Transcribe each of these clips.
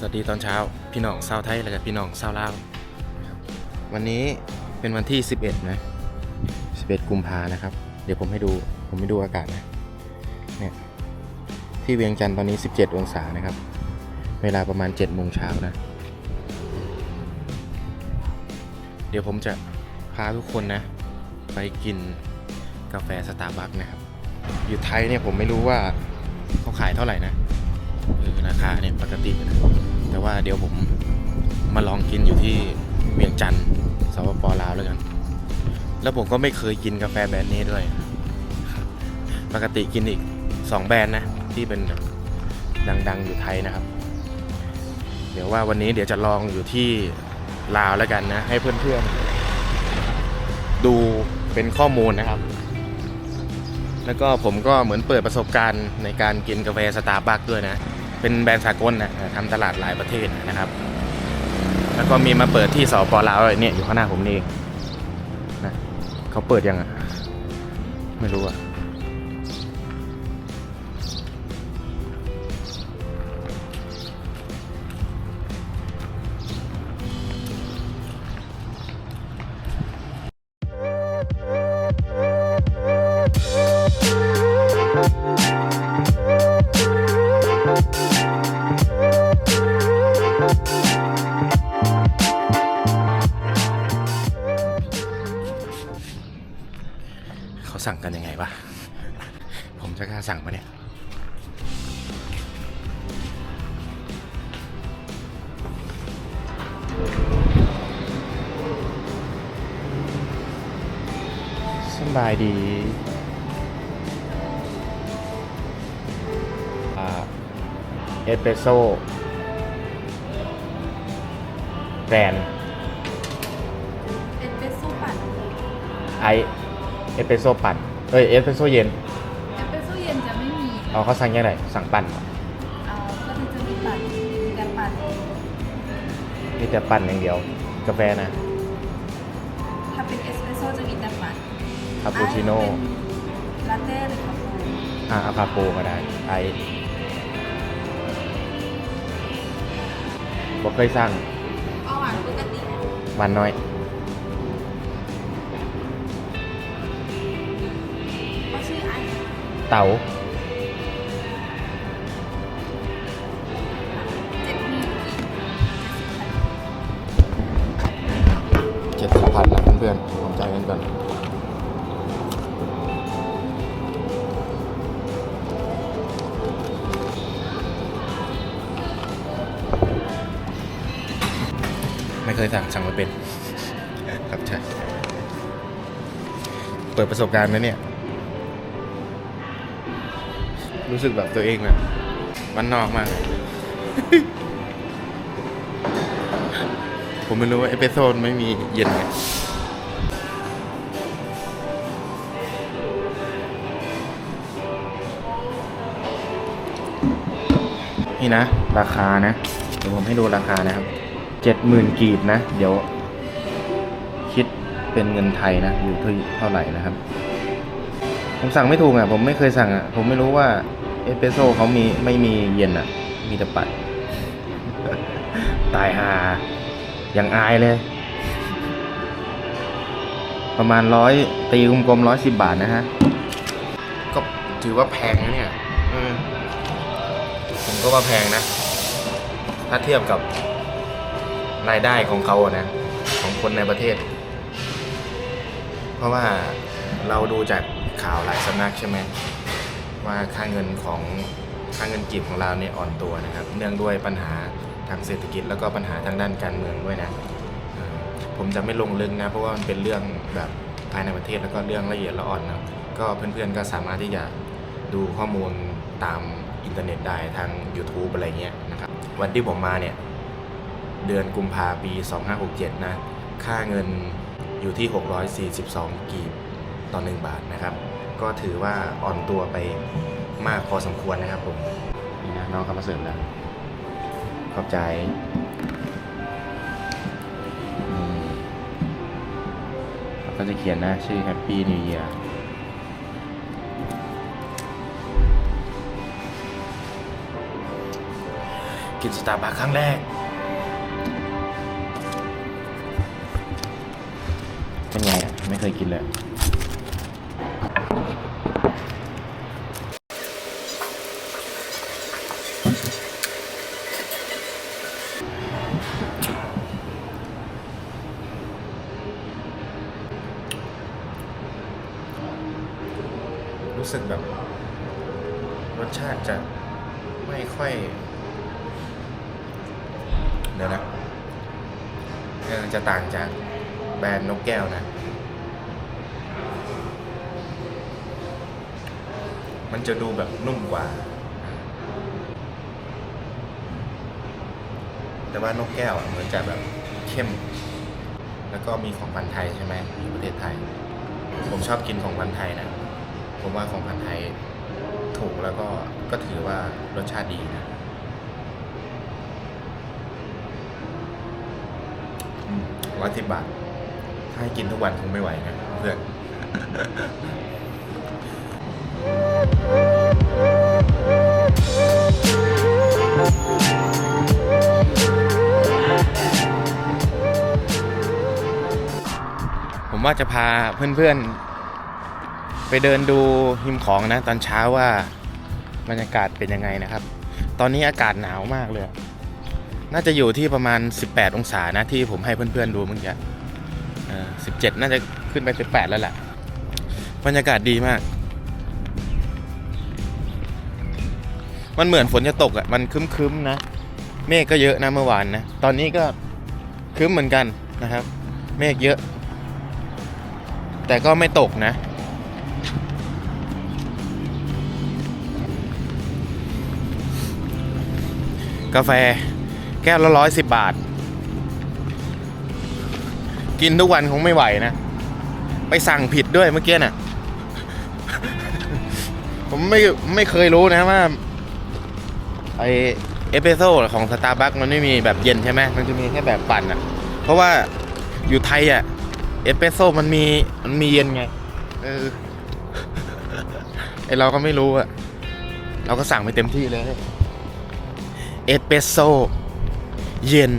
สวัสดีตอนเช้า พี่น้องชาวไทยและกับพี่น้องชาวลาววันนี้เป็นวันที่ 11 นะ 11 กุมภานะครับ เดี๋ยวผมให้ดูผมให้ดูอากาศนะเนี่ยที่เวียงจันทร์ตอนนี้ 17 องศานะครับ เวลาประมาณ 7 โมงเช้านะ เดี๋ยวผมจะพาทุกคนนะ ไปกินกาแฟสตาร์บัคนะครับ อยู่ไทยเนี่ยผมไม่รู้ว่าเขาขายเท่าไหร่นะ ราคาเนี่ยปกตินะแต่ว่าเดี๋ยวผมมาลองกินอยู่ที่เวียงจันทร์สปปลาวแล้วกัน แล้วผมก็ไม่เคยกินกาแฟแบรนด์นี้ด้วย ปกติกินอีก 2 แบรนด์นะ ที่เป็นดังๆ อยู่ไทยนะครับ เดี๋ยวว่าวันนี้เดี๋ยวจะลองอยู่ที่ลาวแล้วกันนะ ให้เพื่อนๆ ดูเป็นข้อมูลนะครับ แล้วก็ผมก็เหมือนเปิดประสบการณ์ในการกินกาแฟสตาร์บัคด้วยนะ เป็นแบรนด์สากลนะทำตลาดหลายประเทศนะครับ แล้วก็มีมาเปิดที่สปลาวเนี่ยอยู่ข้างหน้าผมนี่เองนะเขาเปิดยังอะ ไม่รู้อะ กันยังไงวะ ผมจะกล้าสั่งปะเนี่ยสบายดีอ่าเอสเปรสโซ่แบรนด์เอสเปรสโซ่ปั่นไอเอสเปรสโซ่ปั่น เอ้ยเอสเปรสโซ่เย็นเอสเปรสโซ่เย็นจะไม่มีเอาเขาสั่งยังไงสั่งปั่นเหรอเอาก็คือจะมีปั่นมีแต่ปั่นมีแต่ปั่นอย่างเดียว กาแฟนะถ้าเป็นเอสเปรสโซ่จะมีแต่ปั่นคาปูชิโน่เป็นลาเต้หรือคาปูอ่าเอาคาโปก็ได้ไอบอกเคยสั่งเอาหวานปกตินะหวานน้อย เต๋าเจ็ดหมีกี่เจ็ดสิบพันนะเพื่อนๆผมจ่ายเงินก่อนไม่เคยสั่งสั่งมาเป็น ครับใช่เปิดประสบการณ์นะเนี่ย รู้สึกแบบตัวเองแบบมันนอกมาก ผมไม่รู้ว่าเอสเปรสโซ่ไม่มีเย็นไงนี่นะ ราคานะ เดี๋ยวผมให้ดูราคานะครับเจ็ดหมื่นกีบนะ เดี๋ยว คิดเป็นเงินไทยนะ อยู่ที่เท่าไหร่นะครับ ผมสั่งไม่ถูกอะ ผมไม่เคยสั่งอะ ผมไม่รู้ว่า เอสเปรสโซ่เขามีไม่มีเย็นอะ มีแต่ปัด ตายหาอย่างอายเลย ประมาณร้อยตีกลมๆร้อยสิบบาทนะฮะ ก็ถือว่าแพงนะเนี่ยผมก็ว่าแพงนะ ถ้าเทียบกับรายได้ของเขาอะนะ ของคนในประเทศ เพราะว่าเราดูจากข่าวหลายสำนักใช่ไหม ว่าค่าเงินของค่าเงินกีบของเราเนี่ยอ่อนตัวนะครับ เนื่องด้วยปัญหาทางเศรษฐกิจแล้วก็ปัญหาทางด้านการเมืองด้วยนะผมจะไม่ลงลึกนะเพราะว่ามันเป็นเรื่องแบบภายในประเทศแล้วก็เรื่องละเอียดละอ่อนนะก็เพื่อนๆก็สามารถที่จะดูข้อมูลตามอินเทอร์เน็ตได้ทาง YouTube อะไรเงี้ยนะครับวันที่ผมมาเนี่ยเดือนกุมภาปี 2567 นะ ค่าเงินอยู่ที่ 642 กีบต่อ 1 บาทนะครับ ก็ถือว่าอ่อนตัวไปมากพอสมควรนะครับผมนี่นะน้องเขามาเสริมแล้วขอบใจอืมเขาก็จะเขียนนะชื่อ Happy New Year กินสตาร์บัคครั้งแรก เป็นไงอะ ไม่เคยกินเลย รู้สึกแบบรสชาติจะไม่ค่อยเดี๋ยวนะจะต่างจากแบรนด์นกแก้วนะ มันจะดูแบบนุ่มกว่า แต่ว่านกแก้วอะเหมือนจะแบบเข้ม แล้วก็มีของพันไทยใช่ไหมอยู่ประเทศไทย ผมชอบกินของพันไทยนะ ผมว่าของพันธุ์ไทยถูกแล้วก็ก็ถือว่ารสชาติดีนะร้อยสิบบาท ถ้าให้กินทุกวันคงไม่ไหวนะเพื่อนผมว่าจะพาเพื่อนๆ ไปเดินดูหิมของนะ ตอนเช้าว่าบรรยากาศเป็นยังไงนะครับ ตอนนี้อากาศหนาวมากเลย น่าจะอยู่ที่ประมาณ 18 องศานะที่ผมให้เพื่อนๆดูเมื่อกี้เออ17น่าจะขึ้นไป18แล้วแหละบรรยากาศดีมาก มันเหมือนฝนจะตกอะ่ะ มันคึ้มๆนะ เมฆก็เยอะนะเมื่อวานนะ ตอนนี้ก็คึ้มเหมือนกันนะครับ เมฆเยอะ แต่ก็ไม่ตกนะ กาแฟแก้วละร้อยสิบบาท กินทุกวันคงไม่ไหวนะ ไปสั่งผิดด้วยเมื่อกี้น่ะ ผมไม่ไม่เคยรู้นะว่าไอเอสเปรสโซ่ของสตาร์บัคมันไม่มีแบบเย็นใช่ไหมมันจะมีแค่แบบปั่นอะ เพราะว่าอยู่ไทยอะเอสเปรสโซ่มันมีมันมีเย็นไงเออไอเราก็ไม่รู้อะ เราก็สั่งไปเต็มที่เลย เอสเปรสโซ่เย็น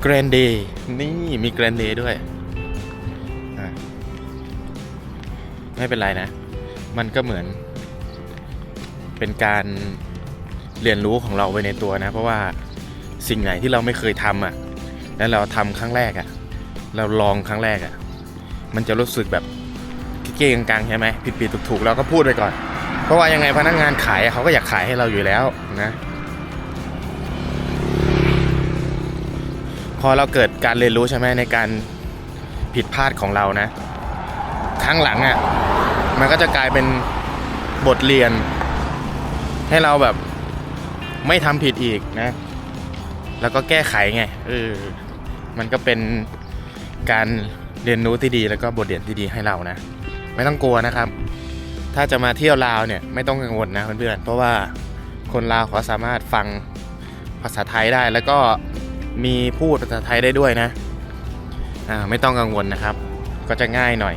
แกรนเดย์นี่มีแกรนเดย์ด้วย ไม่เป็นไรนะ มันก็เหมือน เป็นการเรียนรู้ของเราไปในตัวนะ เพราะว่าสิ่งไหนที่เราไม่เคยทำอะ แล้วเราทำครั้งแรกอะ เราลองครั้งแรกอะ มันจะรู้สึกแบบเก้ๆกังๆใช่ไหมผิดผิดถูกถูกๆเราก็พูดไปก่อน เพราะว่ายังไงพนักงานขายเขาก็อยากขายให้เราอยู่แล้วนะ พอเราเกิดการเรียนรู้ใช่ไหมในการผิดพลาดของเรานะครั้งหลังอะ่ะมันก็จะกลายเป็นบทเรียน ให้เราแบบไม่ทำผิดอีกนะ แล้วก็แก้ไขไงเออมันก็เป็นการเรียนรู้ที่ดีแล้วก็บทเรียนที่ดีให้เรานะ ไม่ต้องกลัวนะครับ ถ้าจะมาเที่ยวลาวเนี่ยไม่ต้องกังวลนะเพื่อนๆเพราะว่าคนลาวเขาสามารถฟังภาษาไทยได้แล้วก็ มีพูดภาษาไทยได้ด้วยนะอ่าไม่ต้องกังวลนะครับ ก็จะง่ายหน่อย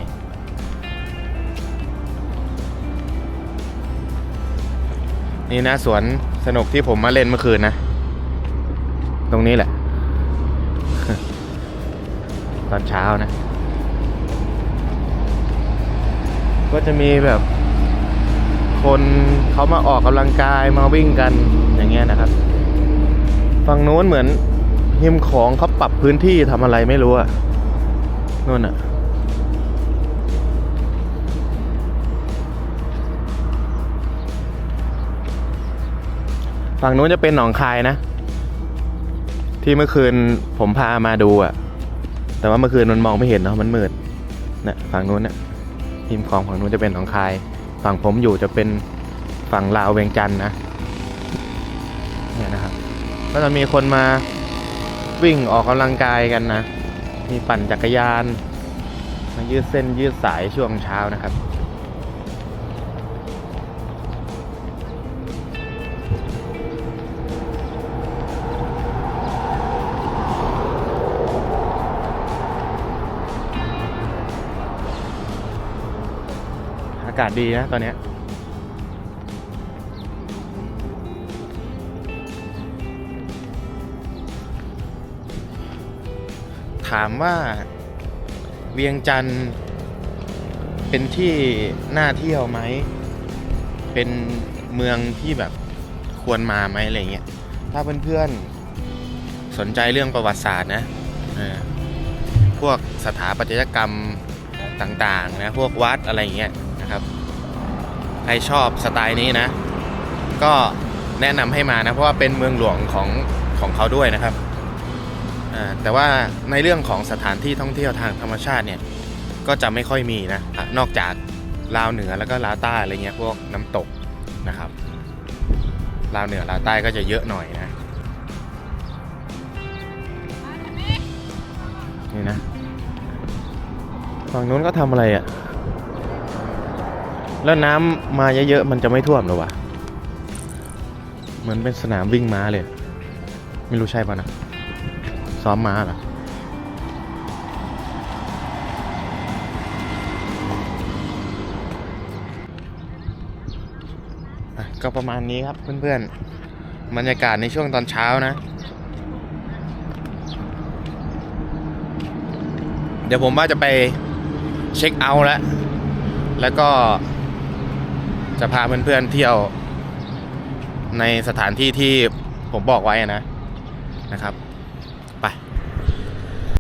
นี่นะสวนสนุกที่ผมมาเล่นเมื่อคืนนะ ตรงนี้แหละ ตอนเช้านะ ก็จะมีแบบ คนเขามาออกกำลังกายมาวิ่งกันอย่างเงี้ยนะครับ ฝั่งนู้นเหมือน หิมของเขาปรับพื้นที่ทำอะไรไม่รู้อะนู่นอะฝั่งนู้นจะเป็นหนองคายนะ ที่เมื่อคืนผมพามาดูอะแต่ว่าเมื่อคืนมันมองไม่เห็นเนาะมันมืดนะฝั่งนู้นนะทีมของฝั่งนู้นจะเป็นของคาย ฝั่งผมอยู่จะเป็นฝั่งลาวเวียงจันทร์นะเนี่ยนะครับ ก็จะมีคนมา วิ่งออกกำลังกายกันนะ มีปั่นจักรยาน มายืดเส้นยืดสายช่วงเช้านะครับ อากาศดีนะตอนนี้ ถามว่าเวียงจันทร์เป็นที่น่าเที่ยวไหม เป็นเมืองที่แบบควรมาไหมอะไรเงี้ย ถ้าเพื่อนๆ สนใจเรื่องประวัติศาสตร์นะพวกสถาปัตยกรรมต่างๆนะ พวกวัดอะไรเงี้ยนะครับ ใครชอบสไตล์นี้นะ ก็แนะนำให้มานะ เพราะว่าเป็นเมืองหลวงของของเขาด้วยนะครับ แต่ว่าในเรื่องของสถานที่ท่องเที่ยวทางธรรมชาติเนี่ยก็จะไม่ค่อยมีนะนอกจากลาวเหนือแล้วก็ลาวใต้อะไรเงี้ยพวกน้ำตกนะครับลาวเหนือลาวใต้ก็จะเยอะหน่อยนะนี่นะฝั่งนู้นก็ทำอะไรอะ่ะแล้วน้ำมาเยอะๆมันจะไม่ท่วมหรอวะเหมือนเป็นสนามวิ่งม้าเลย ไม่รู้ใช่ป่ะนะ ซ้อมมาเหรอก็ประมาณนี้ครับเพื่อนๆบรรยากาศในช่วงตอนเช้านะ เดี๋ยวผมว่าจะไปเช็คเอาท์แล้ว แล้วก็จะพาเพื่อนๆเที่ยวในสถานที่ที่ผมบอกไว้นะนะครับ